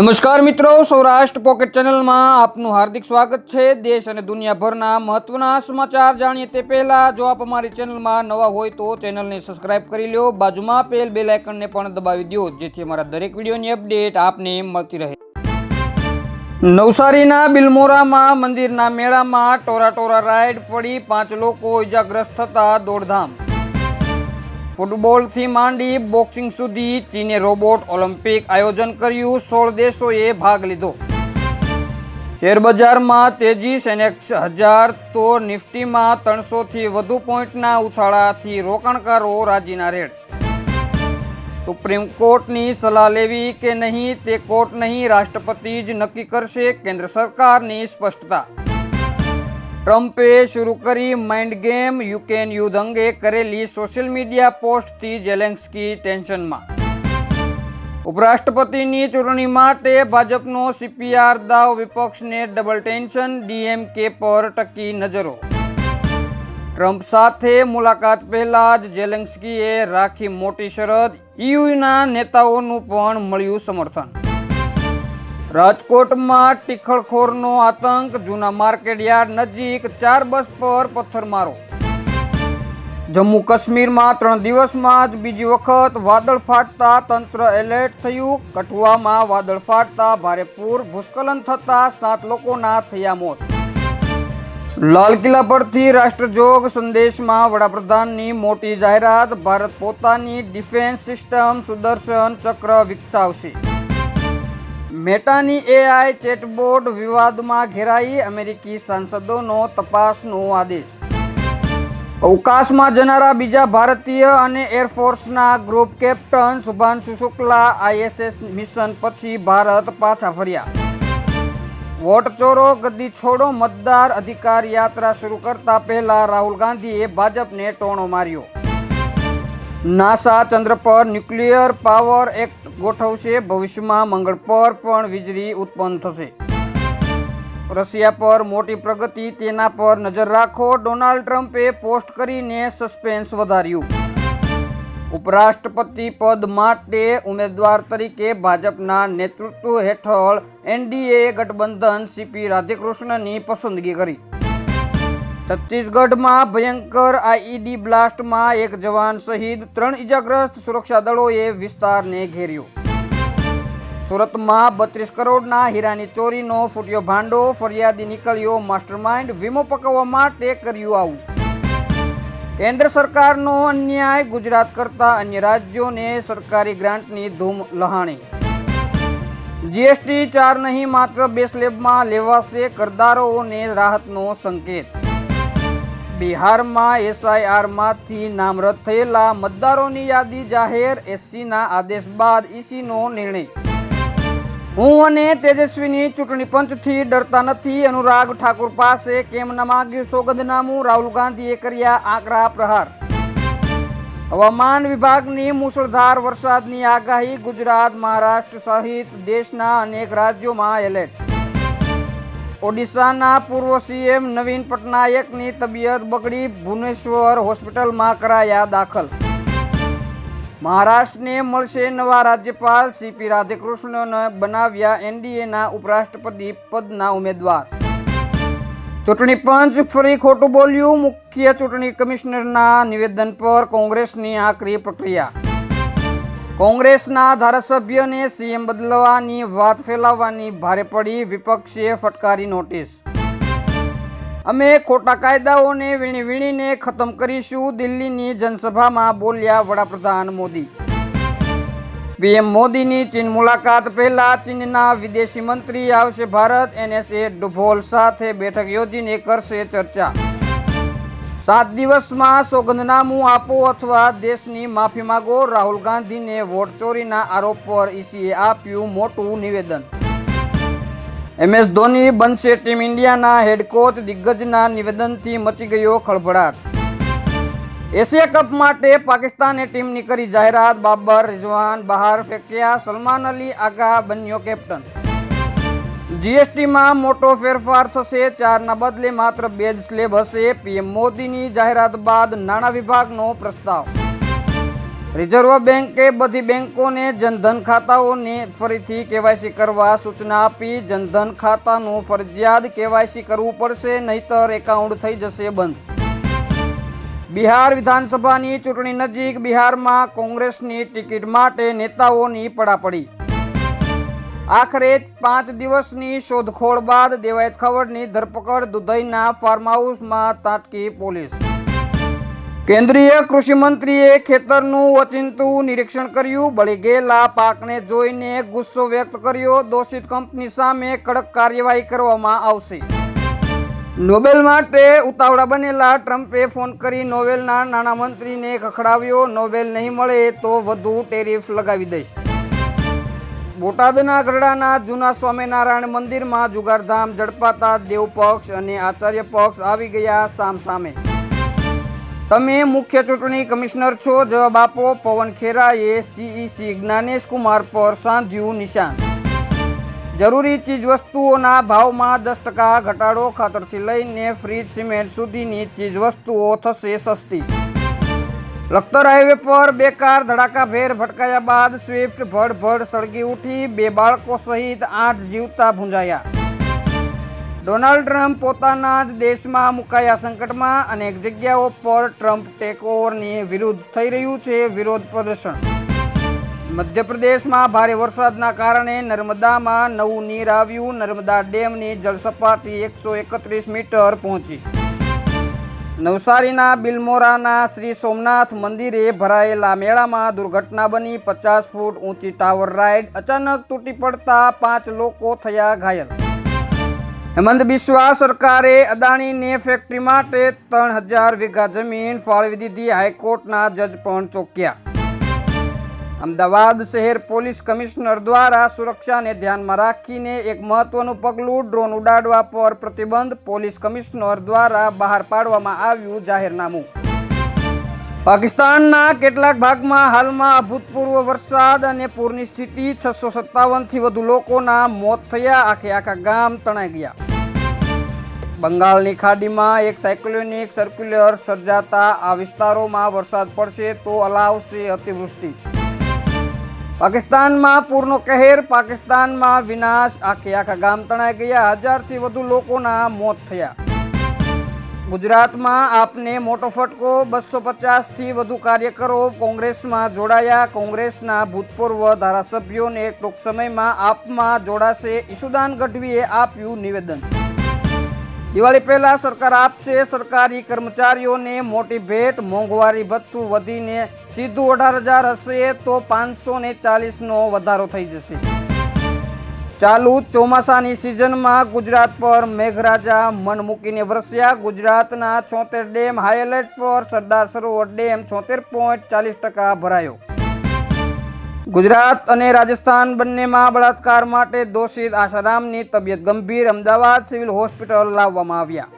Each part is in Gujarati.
નમસ્કાર મિત્રો, સૌરાષ્ટ્ર પોકેટ ચેનલમાં આપનું હાર્દિક સ્વાગત છે. દેશ અને દુનિયાભરના મહત્વના સમાચાર જાણીએ તે પહેલા, જો આપ અમારી ચેનલમાં નવા હોય તો ચેનલને સબસ્ક્રાઇબ કરી લો. બાજુમાં પેલ બેલ આઇકનને પણ દબાવી દો, જેથી અમારા દરેક વિડીયોની અપડેટ આપને મળતી રહે. નવસારીના બિલમોરામાં મંદિરના મેળામાં ટોરા ટોરા રાઈડ પડી પાંચ લોકો ઇજાગ્રસ્ત થતા દોડધામ. ફૂટબોલથી માંડી બોક્સિંગ સુધી ચીને રોબોટ ઓલિમ્પિક આયોજન કર્યું. સોળ દેશોએ ભાગ લીધો. શેરબજારમાં તેજી સેનેક્સ હજાર તો નિફ્ટીમાં ત્રણસોથી વધુ પોઈન્ટના ઉછાળાથી રોકાણકારો રાજીના રેડ. સુપ્રીમ કોર્ટની સલાહ લેવી કે નહીં તે કોર્ટ નહીં રાષ્ટ્રપતિ જ નક્કી કરશે. કેન્દ્ર સરકારની સ્પષ્ટતા ટ્રમ્પે શરૂ કરી માઇન્ડ ગેમ યુકેન યુદ્ધ અંગે કરેલી સોશિયલ મીડિયા પોસ્ટથી જેલેન્સ્કી ટેન્શનમાં. ઉપરાષ્ટ્રપતિની ચૂંટણી માટે ભાજપનો સીપીઆર દાવ વિપક્ષને ડબલ ટેન્શન ડીએમકે પર ટકી નજરો. ટ્રમ્પ સાથે મુલાકાત પહેલા જ જેલેન્સ્કીએ રાખી મોટી શરત ઈયુના નેતાઓનું પણ મળ્યું સમર્થન. રાજકોટમાં ટીખળખોરનો આતંક, જૂના માર્કેટયાર્ડ નજીક ચાર બસ પર પથ્થરમારો. જમ્મુ કાશ્મીરમાં ત્રણ દિવસમાં જ બીજી વખત વાદળ ફાટતા તંત્ર એલર્ટ થયું. કઠુઆમાં વાદળ ફાટતા ભારે પૂર, ભૂસ્ખલન થતા સાત લોકોના થયા મોત. લાલ કિલ્લા પરથી રાષ્ટ્રજોગ સંદેશમાં વડાપ્રધાનની મોટી જાહેરાત. ભારત પોતાની ડિફેન્સ સિસ્ટમ સુદર્શન ચક્ર વિકસાવશે. મેટાની એઆઈ ચેટબોટ વિવાદમાં ઘેરાઈ અમેરિકી સાંસદોનો તપાસનો આદેશ. અવકાશમાં જનારા બીજા ભારતીય અને એરફોર્સના group captain Shubhanshu Shukla I S S mission પછી ભારત પાછા ફર્યા. વોટ ચોરો ગદ્દી છોડો મતદાર અધિકાર યાત્રા શરૂ કરતા પહેલા રાહુલ ગાંધીએ ભાજપને ટોણો માર્યો. નાસા ચંદ્ર પર ન્યુક્લિયર પાવર એક્ટ ગોઠવશે. ભવિષ્યમાં મંગળ પર પણ વીજળી ઉત્પન્ન થશે. રશિયા પર મોટી પ્રગતિ, તેના પર નજર રાખો. ડોનાલ્ડ ટ્રમ્પે પોસ્ટ કરીને સસ્પેન્સ વધાર્યું. ઉપરાષ્ટ્રપતિ પદ માટે ઉમેદવાર તરીકે ભાજપના નેતૃત્વ હેઠળ એનડીએ ગઠબંધન, સીપી રાધેકૃષ્ણની પસંદગી કરી. છત્તીસગઢમાં ભયંકર આઈઈડી બ્લાસ્ટમાં એક જવાન શહીદ ત્રણ ઇજાગ્રસ્ત સુરક્ષા દળોએ વિસ્તારને ઘેર્યો. સુરતમાં બત્રીસ કરોડના હીરાની ચોરીનો ફૂટ્યો ભાંડો, ફરિયાદી નીકળ્યો માસ્ટરમાઇન્ડ, વીમો પકવવા માટે કર્યું આવું. કેન્દ્ર સરકારનો અન્યાય, ગુજરાત કરતા અન્ય રાજ્યોને સરકારી ગ્રાન્ટની ધૂમ લહાણી. જીએસટી ચાર નહીં, માત્ર બે સ્લેબમાં લેવાશે કરદારોને રાહતનો સંકેત. બિહારમાં એસઆઈઆરમાંથી નામ રદ થયેલા મતદારોની યાદી જાહેર એસસીના આદેશ બાદ ઈસીનો નિર્ણય. હું અને તેજસ્વીની ચૂંટણી પંચથી ડરતા નથી. અનુરાગ ઠાકુર પાસે કેમ ન માગ્યું સોગંદનામું? રાહુલ ગાંધીએ કર્યા આકરા પ્રહાર. હવામાન વિભાગની મુશળધાર વરસાદની આગાહી ગુજરાત, મહારાષ્ટ્ર સહિત દેશના અનેક રાજ્યોમાં એલર્ટ. ઓડિશાના પૂર્વ સીએમ નવીન પટનાયકની તબિયત બગડી ભુવનેશ્વર હોસ્પિટલમાં કરાયા દાખલ. મહારાષ્ટ્રને મળશે નવા રાજ્યપાલ સીપી રાધેકૃષ્ણને બનાવ્યા એનડીએના ઉપરાષ્ટ્રપતિ પદના ઉમેદવાર. ચૂંટણી પંચ ફરી ખોટું બોલ્યું, મુખ્ય ચૂંટણી કમિશનરના નિવેદન પર કોંગ્રેસની આકરી પ્રક્રિયા. કોંગ્રેસના ધારાસભ્યને સીએમ બદલવાની વાત ફેલાવવાની ભારે પડી વિપક્ષે ફટકારી નોટિસ. અમે ખોટા કાયદાઓને વીણી વીણીને ખતમ કરીશું, દિલ્હીની જનસભામાં બોલ્યા વડાપ્રધાન મોદી. પીએમ મોદીની ચીન મુલાકાત પહેલા ચીનના વિદેશી મંત્રી આવશે ભારત, એનએસએ ડુભોલ સાથે બેઠક યોજીને કરશે ચર્ચા. સાત દિવસમાં સોગંદનામું આપો અથવા દેશની માફી માગો, રાહુલ ગાંધીને વોટ ચોરીના આરોપ પર ઈસીએ આપ્યું મોટું નિવેદન. એમએસ ધોની બનશે ટીમ ઇન્ડિયાના હેડ કોચ, દિગ્ગજના નિવેદનથી મચી ગયો ખળભળાટ. એશિયા કપ માટે પાકિસ્તાને ટીમની કરી જાહેરાત બાબર રિઝવાન બહાર ફેંક્યા, સલમાન અલી આગા બન્યો કેપ્ટન. જીએસટીમાં મોટો ફેરફાર થશે, ચારના બદલે માત્ર બે જ સ્લેબ હશે. પીએમ મોદીની જાહેરાત બાદ નાણાં વિભાગનો પ્રસ્તાવ. રિઝર્વ બેન્કે બધી બેન્કોને જનધન ખાતાઓને ફરીથી કેવાયસી કરવા સૂચના આપી. જનધન ખાતાનું ફરજિયાત કેવાયસી કરવું પડશે, નહીતર એકાઉન્ટ થઈ જશે બંધ. બિહાર વિધાનસભાની ચૂંટણી નજીક બિહારમાં કોંગ્રેસની ટિકિટ માટે નેતાઓની પડાપડી. આખરે પાંચ દિવસની શોધખોળ બાદ દેવાયત ખવડની ધરપકડ દુધઈના ફાર્મ હાઉસમાં તાટકી પોલીસ. કેન્દ્રીય કૃષિ મંત્રીએ ખેતરનું ઓચિંતું નિરીક્ષણ કર્યું. બળી ગયેલા પાકને જોઈને ગુસ્સો વ્યક્ત કર્યો. દોષિત કંપની સામે કડક કાર્યવાહી કરવામાં આવશે. નોબેલ માટે ઉતાવળા બનેલા ટ્રમ્પે ફોન કરી નોવેલના નાણામંત્રીને ખખડાવ્યો. નોબેલ નહીં મળે તો વધુ ટેરિફ લગાવી દઈશ. બોટાદના ગઢડાના જૂના સ્વામિનારાયણ મંદિરમાં જુગારધામ ઝડપાતા દેવ પક્ષ અને આચાર્ય પક્ષ આવી ગયા સામ સામે તમે મુખ્ય ચૂંટણી કમિશનર છો, જવાબ આપો, પવન ખેરાએ સીઈસી જ્ઞાનેશ કુમાર પર સાંધ્યું નિશાન. જરૂરી ચીજ વસ્તુઓના ભાવમાં દસ ટકા ઘટાડો ખાતરથી લઈને ફ્રીજ સિમેન્ટ સુધીની ચીજ વસ્તુઓ થશે સસ્તી. લખતર હાઈવે પર બે કાર ધડાકાભેર ભટકાયા બાદ સ્વિફ્ટ ભડભડ સળગી ઉઠી, બે બાળકો સહિત આઠ જીવતા ભૂંજાયા. ડોનાલ્ડ ટ્રમ્પ પોતાના જ દેશમાં મુકાયા સંકટમાં અનેક જગ્યાઓ પર ટ્રમ્પ ટેકઓવરની વિરુદ્ધ થઈ રહ્યું છે વિરોધ પ્રદર્શન. મધ્યપ્રદેશમાં ભારે વરસાદના કારણે નર્મદામાં નવું નીર આવ્યું. નર્મદા ડેમની જળસપાટી એકસો એકત્રીસ મીટર પહોંચી. નવસારીના બિલમોરાના શ્રી સોમનાથ મંદિરે ભરાયેલા મેળામાં દુર્ઘટના બની પચાસ ફૂટ ઊંચી ટાવર રાઈડ અચાનક તૂટી પડતા પાંચ લોકો થયા ઘાયલ. હેમંત બિસ્વા સરકારે અદાણીને ફેક્ટરી માટે ત્રણ હજાર વીઘા જમીન ફાળવી દીધી. હાઈકોર્ટના જજ પણ ચોક્યા. અમદાવાદ શહેર પોલીસ કમિશનર દ્વારા સુરક્ષાને ધ્યાનમાં રાખીને એક મહત્વનું પગલું ડ્રોન ઉડાડવા પર પ્રતિબંધ પોલીસ કમિશનર દ્વારા બહાર પાડવામાં આવ્યું જાહેરનામું. પાકિસ્તાનના કેટલાક ભાગમાં હાલમાં અભૂતપૂર્વ વરસાદ અને પૂરની સ્થિતિ છસો સત્તાવનથી વધુ લોકોના મોત થયા, આખે આખા ગામ તણાઈ ગયા. બંગાળની ખાડીમાં એક સાયક્લોનિક સર્ક્યુલર સર્જાતા આ વિસ્તારોમાં વરસાદ પડશે તો અલાવશે અતિવૃષ્ટિ. પાકિસ્તાનમાં પૂરનો કહેર, પાકિસ્તાનમાં વિનાશ. આખે આખા ગામ તણાઈ ગયા. હજારથી વધુ લોકોના મોત થયા. ગુજરાતમાં આપને મોટો ફટકો. બસો પચાસથી વધુ કાર્યકરો કોંગ્રેસમાં જોડાયા. કોંગ્રેસના ભૂતપૂર્વ ધારાસભ્યોને ટૂંક સમયમાં આપમાં જોડાશે. ઈશુદાન ગઢવીએ આપ્યું નિવેદન. દિવાળી પહેલા સરકાર આપશે. સરકારી કર્મચારીઓને મોટી ભેટ, મોંઘવારી ભથ્થું વધીને સીધું અઢાર હજાર હશે તો પાંચસો ને ચાલીસનો વધારો થઈ જશે. ચાલુ ચોમાસાની સિઝનમાં ગુજરાત પર મેઘરાજા મન મૂકીને વરસ્યા. ગુજરાતના છોતેર ડેમ હાઈ એલર્ટ પર સરદાર સરોવર ડેમ છોતેર પોઈન્ટ ચાલીસ ટકા ભરાયો. ગુજરાત અને રાજસ્થાન બંનેમાં બળાત્કાર માટે દોષિત આશારામની તબિયત ગંભીર, અમદાવાદ સિવિલ હોસ્પિટલ લાવવામાં આવ્યા.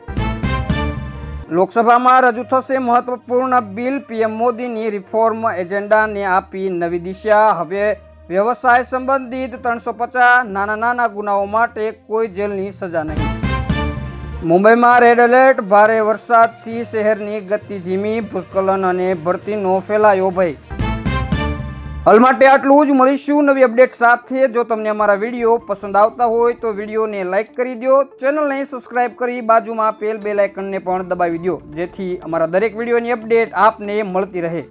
લોકસભામાં રજૂ થશે મહત્વપૂર્ણ બિલ. પીએમ મોદીની રિફોર્મ એજન્ડાને આપી નવી દિશા. હવે વ્યવસાય સંબંધિત ત્રણસો પચાસ નાના નાના ગુનાઓ માટે કોઈ જેલની સજા નહીં. મુંબઈમાં રેડ એલર્ટ. ભારે વરસાદથી શહેરની ગતિ ધીમી. ભૂસ્ખલન અને ભરતીનો ફેલાયો ભય. હાલ માટે આટલું જ. મળીશું નવી અપડેટ સાથે. જો તમને અમારા વીડિયો પસંદ આવતા હોય તો વિડીયોને લાઇક કરી દો ચેનલને સબસ્ક્રાઇબ કરી બાજુમાં પેલ બેલ આઇકનને પણ દબાવી દો જેથી અમારા દરેક વિડીયોની અપડેટ આપને મળતી રહે.